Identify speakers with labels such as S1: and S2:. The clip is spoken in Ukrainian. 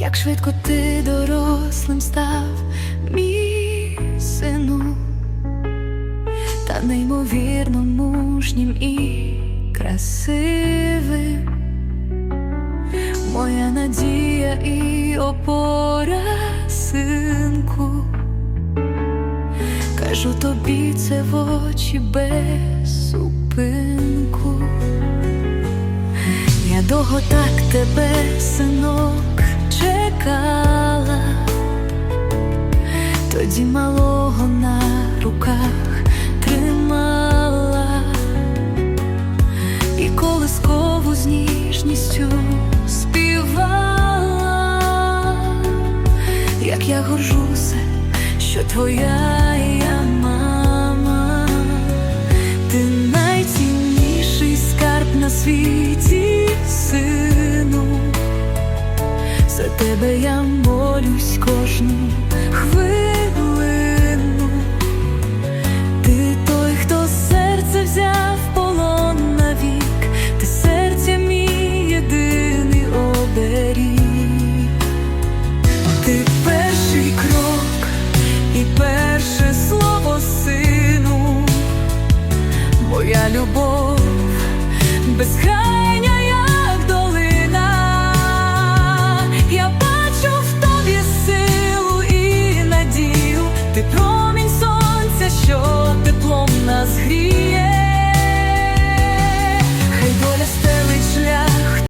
S1: як швидко ти дорослим став, мій сину, та неймовірно мужнім і красивим. Моя надія і опора, синку. Кажу тобі це в очі без зупинку. Я довго так тебе, синок, чекала, тоді малого на руках тримала. І колискову з ніжністю співала, як я горжуся, що твоя я тебе я молюсь кожну хвилину, ти той, хто серце взяв полон навік, ти серце мій єдиний оберіг, ти перший крок і перше слово сину, моя любов без хай.